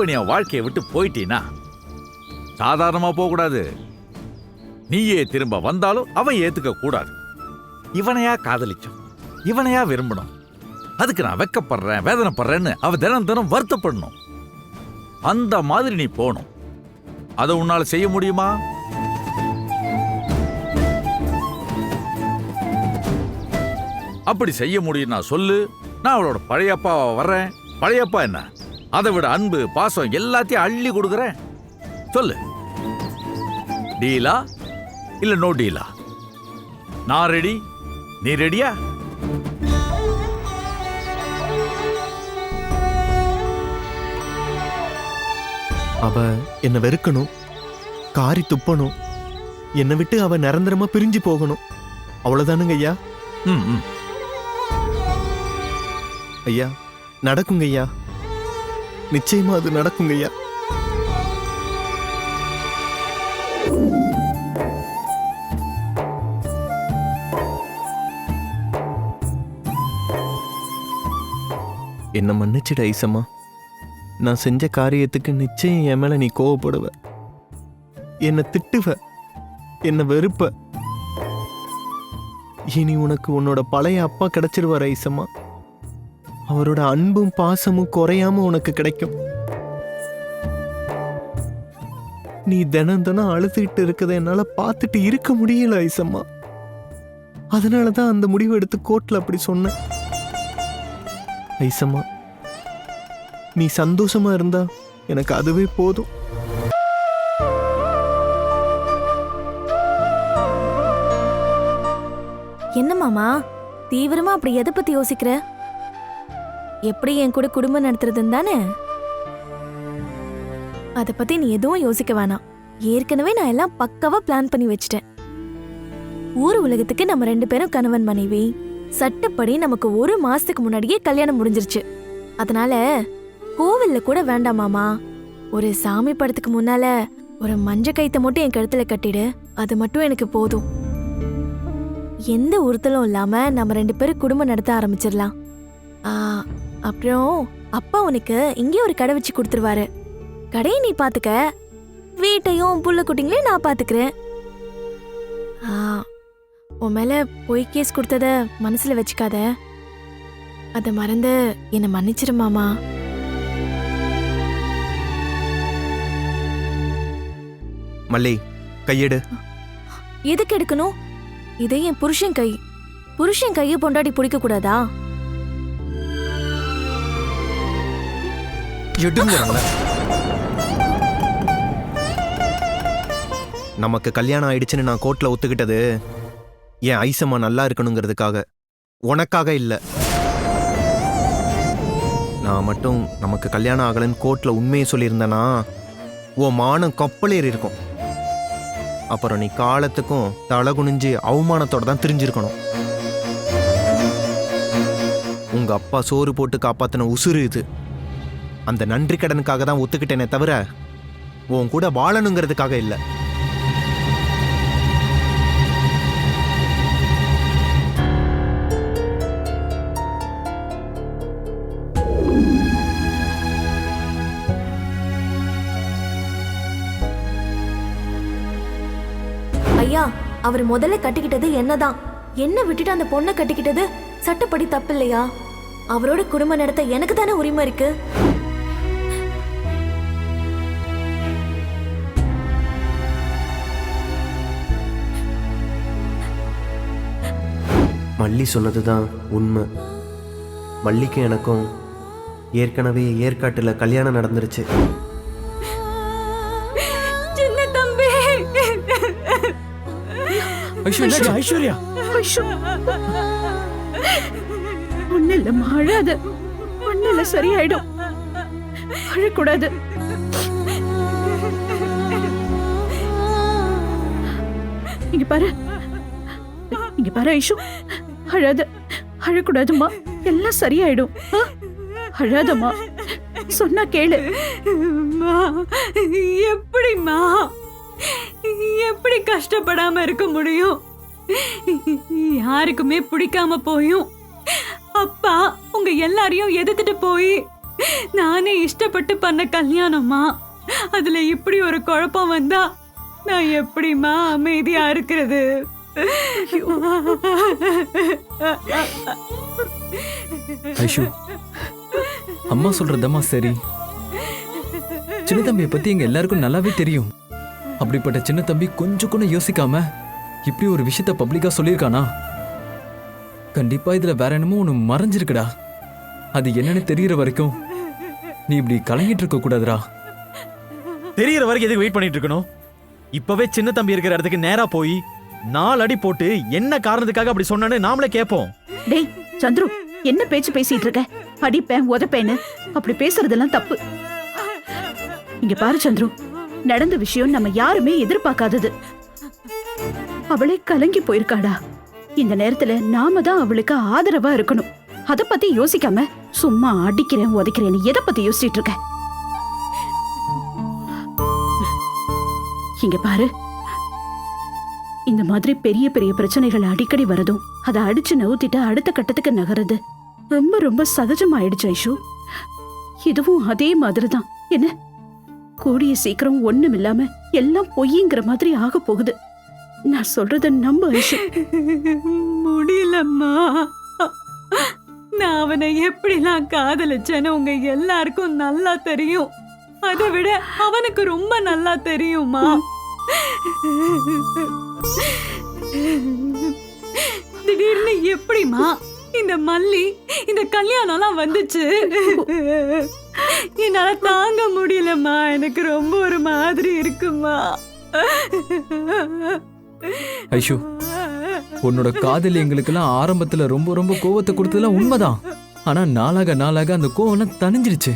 இப்போ நீ என் வாழ்க்கையை விட்டு போயிட்டீனா? சாதாரணமா போகக்கூடாது. நீயே திரும்ப வந்தாலும் அவன் ஏற்றுக்க கூடாது. இவனையா காதலிச்சோம். இவனையா விரும்பணும் அதுக்கு நான் வெக்கப்படுறேன் வேதனைப்படுறேன்னு அவ தினம் தினம் வருத்தப்படணும். அந்த மாதிரி நீ போகணும். அதை உன்னால் செய்ய முடியுமா? அப்படி செய்ய முடியும்னா சொல்லு. நான் அவளோட பழையப்பா வர்றேன். பழையப்பா என்ன? அதை விட அன்பு பாசம் எல்லாத்தையும் அள்ளி கொடுக்குறேன் சொல்லு. டீலா இல்ல நோ டீலா? நான் ரெடி? நீ ரெடியா? அவ என்னை வெறுக்கணும்? காரி துப்பணும். என்னை விட்டு அவ நிரந்தரமா பிரிஞ்சு போகணும். அவ்வளவுதானுங்க ஐயா? ம். ஐயா நடக்குங்க ஐயா. நிச்சயமா அது நடக்குங்க ஐயா. என்ன மன்னிச்சிட ஐசம்மா. நான் செஞ்ச காரியத்துக்கு நிச்சயம் என் மேல நீ கோவப்படுவ. என்னை திட்டுவ. என்னை வெறுப்ப. இனி உனக்கு உன்னோட பழைய அப்பா கிடைச்சிருவார் ஐசம்மா. அவரோட அன்பும் பாசமும் குறையாம உனக்கு கிடைக்கும். நீ தினம் தினம் அழுதுகிட்டு இருக்கதை என்னால பார்த்துட்டு இருக்க முடியல ஐசம்மா. அதனால தான் அந்த முடிவு எடுத்து கோர்ட்ல அப்படி சொன்னேன். ஐசம்மா நீ சந்தோஷமா இருந்தா எனக்கு அதுவே போதும். என்ன மாமா தீவிரமா அப்படி எதை பத்தி யோசிக்கிற? எப்படி என் கூட குடும்பம் நடத்துறதுன்னு தானே? அதை பத்தி நீ எதுவும் யோசிக்க வேணாம். ஏற்கனவே நான் எல்லாம் பக்காவா பிளான் பண்ணி வச்சிட்டேன். ஊர் உலகத்துக்கு நம்ம ரெண்டு பேரும் கணவன் மனைவி. சட்டப்படி நமக்கு ஒரு மாசத்துக்கு முன்னாடியே கல்யாணம் முடிஞ்சிருச்சு. அதனால கோவில்ல கூட வேண்டாமாமா ஒரு சாமி படத்துக்கு முன்னால ஒரு மஞ்ச கைத்தை மட்டும் என் கழுத்துல கட்டிடு. அது மட்டும் எனக்கு போதும். எந்த உறுத்தலும் இல்லாம நம்ம ரெண்டு பேரும் குடும்பம் நடத்த ஆரம்பிச்சிடலாம். ஆ, அப்புறம் அப்பா உனக்கு இங்கே ஒரு கடை வச்சு கொடுத்துருவாரு. கடையை நீ பாத்துக்க வீட்டையும் புள்ள குட்டிங்களையும் நான் பாத்துக்கிறேன் ஆ, உன் மேல பொய் கேஸ் கொடுத்தத மனசுல வச்சுக்காத. அத மறந்து என்னை மன்னிச்சிரு மாமா. மல்லி கையெடு. எதுக்கு எடுக்கணும்? இது என் புருஷன் கை. புருஷன் கையை பொண்டாடி பிடிக்க கூடாதா எடுங்கிறாங்கள. நமக்கு கல்யாணம் ஆயிடுச்சுன்னு நான் கோர்ட்ல ஒத்துக்கிட்டது என் ஐசம்மா நல்லா இருக்கணுங்கிறதுக்காக. உனக்காக இல்லை. நான் மட்டும் நமக்கு கல்யாணம் ஆகலைன்னு கோர்ட்ல உண்மையை சொல்லியிருந்தேனா உன் மானம் கப்பலேறி இருக்கும். அப்புறம் நீ காலத்துக்கும் தலை குனிஞ்சு அவமானத்தோட தான் தெரிஞ்சிருக்கணும். உங்க அப்பா சோறு போட்டு காப்பாத்தின உசுறு இது. அந்த நன்றி கடனுக்காக தான் ஒத்துக்கிட்டேனே தவிர உன் கூட வாழணுங்கிறதுக்காக இல்லை. ஐயா அவர் முதல்ல கட்டிக்கிட்டது என்னதான்? என்ன விட்டுட்டு அந்த பொண்ணை கட்டிக்கிட்டது? சட்டப்படி தப்பு இல்லையா அவரோட குடும்பம் நடத்த எனக்கு தானே உரிமை இருக்கு? மல்லி சொன்னது தான் உண்மை. மல்லிக்கும் எனக்கும் ஏற்கனவே ஏற்காட்டில் கல்யாணம் நடந்துருச்சு. சின்ன தம்பி. ஐஸ்வர்யா ஐஸ்வர்யா. ஒண்ணு இல்லம்மா அழாத ஒண்ணு இல்ல சரியாயிடும். அழக்கூடாது இங்க பாரு. இங்க பாரு ஐஷு. அழாத அழக்கூடாதும்மா எல்லாம் சரியாயிடும் அழாதம்மா சொன்னா கேளு எப்படிம்மா எப்படி கஷ்டப்படாம இருக்க முடியும் யாருக்குமே பிடிக்காம போயும் அப்பா உங்க எல்லாரையும் எதிர்த்துட்டு போய் நானே இஷ்டப்பட்டு பண்ண கல்யாணமா அதுல இப்படி ஒரு குழப்பம் வந்தா நான் எப்படிம்மா அமைதியா இருக்கிறது ஐஷு அம்மா சொல்றதம்மா சரி. சின்ன தம்பியை பத்தி எங்க எல்லாருக்கும் நல்லாவே தெரியும். அப்படிப்பட்ட சின்ன தம்பி கொஞ்சம் கூட யோசிக்காம இப்படி ஒரு விஷயத்த பப்ளிக்கா சொல்லியிருக்கானா? கண்டிப்பா இதுல வேற என்னமோ ஒண்ணு மறைஞ்சிருக்குடா. அது என்னன்னு தெரியற வரைக்கும் நீ இப்படி கலங்கிட்டு இருக்க கூடாதுடா. தெரியற வரைக்கும் எதுக்கு வெயிட் பண்ணிட்டு இருக்கணும்? இப்பவே சின்ன தம்பி இருக்கிற இடத்துக்கு நேரா போய் நாலு அடி போட்டு என்ன காரணத்துக்காக அப்படி சொன்னான்னு நாமளே கேட்போம். டேய் சந்துரு என்ன பேச்சு பேசிட்டு இருக்க? அடிப்பேன் உதப்பேன்னு. அப்படி பேசுறதெல்லாம் தப்பு. இங்க பாரு சந்துரு. நடந்த விஷயம் நம்ம யாருமே எதிர்பார்க்காதது. அவளே கலங்கி போயிருக்காடா. இந்த நேரத்துல நாம தான் அவளுக்கு ஆதரவா இருக்கணும். அத பத்தி யோசிக்காம சும்மா அடிக்கிறேன் உதைக்கிறேன்னு எதை பத்தி யோசிச்சிட்டு இருக்க? இங்க பாரு. இந்த மாதிரி பெரிய பெரிய பிரச்சனைகள் அடிக்கடி வரதும் அதை அடிச்சு நவுத்திட்டு அடுத்த கட்டத்துக்கு நகருது. ரொம்ப ரொம்ப சகஜமாயிடுச்சு ஐஷு. இதுவும் அதே மாதிரிதான். என்ன? கூடிய சீக்கிரம் ஒண்ணும் இல்லாம எல்லாம் பொய்ங்கிற மாதிரி ஆக போகுது. நான் சொல்றத நம்ப ஐஷு. முடியலம்மா. நான் அவனை எப்படிலாம் காதலிச்சேன்னு உங்க எல்லாருக்கும் நல்லா தெரியும். அதை விட அவனுக்கு ரொம்ப நல்லா தெரியுமா? திடீர்னு எப்படிமா இந்த மல்லி இந்த கல்யாணம்லாம் வந்துச்சு? என்னால தாங்க முடியலம்மா. எனக்கு ரொம்ப ஒரு மாதிரி இருக்குமா ஐஷு உன்னோட காதல் எங்களுக்கெல்லாம் ஆரம்பத்துல ரொம்ப ரொம்ப கோவத்தை கொடுத்ததெல்லாம் உண்மைதான். ஆனா நாளாக நாளாக அந்த கோவம்லாம் தணிஞ்சிருச்சு.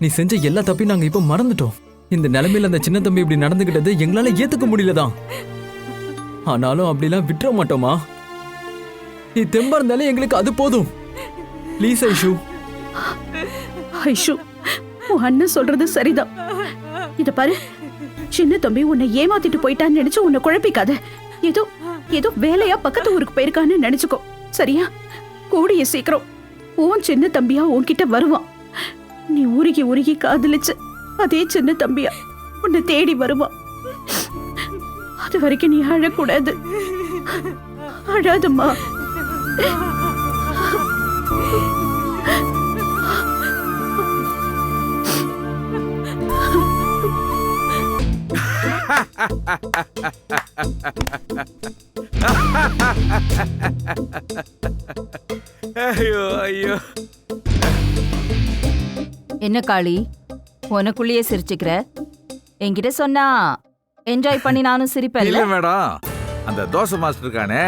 நீ செஞ்ச எல்லா தப்பையும் நாங்க இப்ப மறந்துட்டோம். இந்த நிலைமையில அந்த சின்ன தம்பி இப்படி நடந்துகிட்டது எங்களால ஏத்துக்க முடியலதான். ஆனாலும் அப்படிலாம் விட்டுற மாட்டோமா? நீ தெம்பா இருந்தாலே எங்களுக்கு அது போதும். ப்ளீஸ் ஐஷு. ஐஷு உன் அண்ணன் சொல்றது சரிதான். இத பாரு. சின்ன தம்பி உன்னை ஏமாத்திட்டு போயிட்டான்னு நினைச்சு உன்னை குழப்பிக்காத. ஏதோ ஏதோ வேலையா பக்கத்து ஊருக்கு போயிருக்கான்னு நினைச்சுக்கோ. சரியா? கூடிய சீக்கிரம். உன் சின்ன தம்பியா உன்கிட்ட வருவான். நீ உருகி உருகி காதலிச்ச அதே சின்ன தம்பியா உன்னை தேடி வருவான். அது வரைக்கும் நீ அழக்கூடாது. அழாதம்மா. ஐயோ ஐயோ. என்ன காளி? உனக்குள்ளேயே சிரிச்சுக்கிற? என்கிட்ட சொன்னா என்ஜாய் பண்ணி நானும் இல்ல சிரிப்பேன்ல மேடம். அந்த தோசை மாஸ்டர் இருக்கானே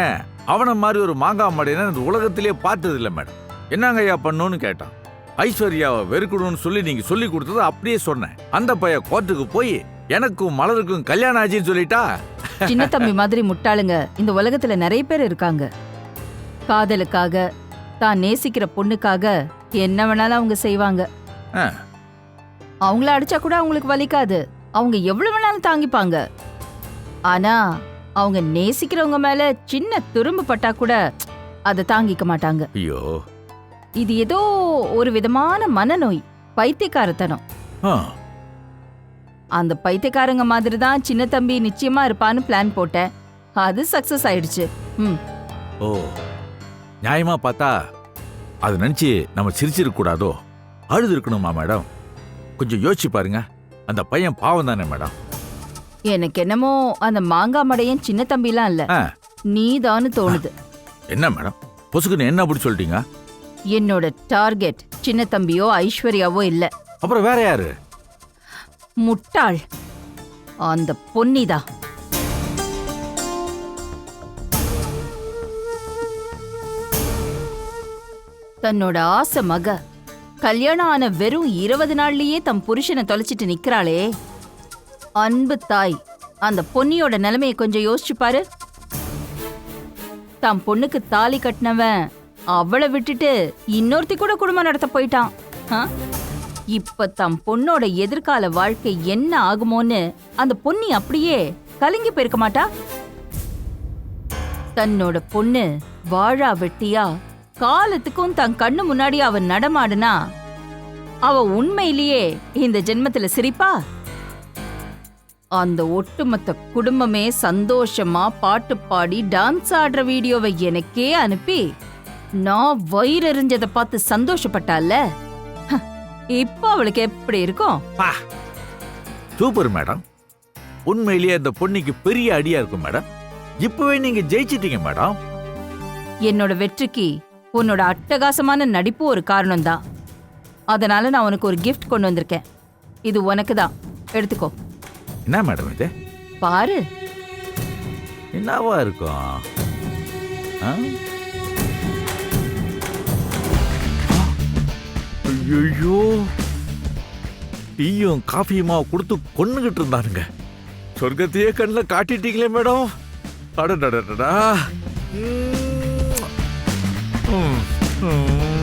அவன மாதிரி ஒரு மாங்காய் மடையனை இந்த உலகத்திலேயே பார்த்தது இல்ல மேடம். என்னங்க ஐயா பண்ணுன்னு கேட்டான். ஐஸ்வர்யாவை வெறுக்கணும்னு சொல்லி நீங்க சொல்லி கொடுத்தது அப்படியே சொன்னேன். அந்த பைய கோர்ட்டுக்கு போய் எனக்கும் மலருக்கும் கல்யாணம் ஆச்சுன்னு சொல்லிட்டா? சின்ன தம்பி மாதிரி முட்டாளுங்க. இந்த உலகத்துல நிறைய பேர் இருக்காங்க. காதலுக்காக தான் நேசிக்கிற பொண்ணுக்காக என்ன வேணாலும் அவங்க செய்வாங்க. அவங்கள அடிச்சா கூட அவங்களுக்கு வலிக்காது. அவங்க எவ்வளவு வேணாலும் தாங்கிப்பாங்க. ஆனா அவங்க நேசிக்கிறவங்க மேல சின்ன துரும்பு பட்டா கூட அதை தாங்கிக்க மாட்டாங்க. ஐயோ. இது ஏதோ ஒரு விதமான மனநோய் பைத்தியக்காரத்தனம். அந்த பைத்தியக்காரங்க மாதிரி தான் சின்ன தம்பி நிச்சயமா இருப்பான்னு பிளான் போட்டேன். அது சக்சஸ் ஆயிடுச்சு. ம். ஓ. நியாயமா பார்த்தா அது நினைச்சு நம்ம சிரிச்சிருக்க கூடாதோ? அழுது இருக்கணுமா மேடம்? கொஞ்சம் யோசிச்சு பாருங்க. அந்த பையன் பாவம் தானே மேடம்? எனக்கு என்னமோ அந்த மாங்காய் மடையன் சின்ன தம்பிலாம் இல்ல. ஆ. நீதான்னு தோணுது. என்ன மேடம்? பொசுக்குன்னு என்ன அப்படி சொல்லிட்டீங்க என்னோட டார்கெட் சின்ன தம்பியோ ஐஸ்வர்யாவோ இல்ல. அப்புறம் வேற யாரு? முட்டாள். அந்த பொன்னிதான் தன்னோட ஆசை மக. கல்யாணம் ஆன வெறும் இருபது நாள்லயே தம் புருஷனை தொலைச்சிட்டு நிக்கிறாளே. அன்பு தாய் அந்த பொன்னியோட நிலைமையை கொஞ்சம் யோசிச்சு பாரு. தம் பொண்ணுக்கு தாலி கட்டினவன் அவளை விட்டுட்டு இன்னொருத்தி கூட குடும்பம் நடத்த போயிட்டான். ஆ? இப்ப தம் பொண்ணோட எதிர்கால வாழ்க்கை என்ன ஆகுமோன்னு அந்த பொன்னி அப்படியே கலங்கி போயிருக்க மாட்டா. தன்னோட பொண்ணு வாழா வெட்டியா காலத்துக்கும் தன் கண்ணு முன்னாடி அவன் நடமாடுனா அவ உண்மையிலேயே இந்த ஜென்மத்துல சிரிப்பா? அந்த ஒட்டுமொத்த குடும்பமே சந்தோஷமா பாட்டு பாடி டான்ஸ் ஆடுற வீடியோவை எனக்கே அனுப்பி நான் வயிறெறிஞ்சதை பார்த்து சந்தோஷப்பட்டால? இப்போ அவளுக்கு எப்படி இருக்கும்? Super madam. உண்மையிலேயே அந்த பொண்ணுக்கு பெரிய அடியா இருக்கும் மேடம். இப்பவே நீங்க ஜெயிச்சிட்டீங்க மேடம். என்னோட வெற்றிக்கு உன்னோட அட்டகாசமான நடிப்பு ஒரு காரணம்தான் அதனால நான் உனக்கு ஒரு கிஃப்ட் கொண்டு வந்திருக்கேன். இது உனக்கு தான் எடுத்துக்கோ. என்ன மேடம் இது? பாரு. என்னவா இருக்கும்? ஆ? ஐயையோ. டீயும் காஃபியுமா கொடுத்து கொன்னுகிட்டு இருந்தானுங்க. சொர்க்கத்தையே கண்ணில் காட்டிட்டீங்களே மேடம் அடடடடா ம். ம். ம்.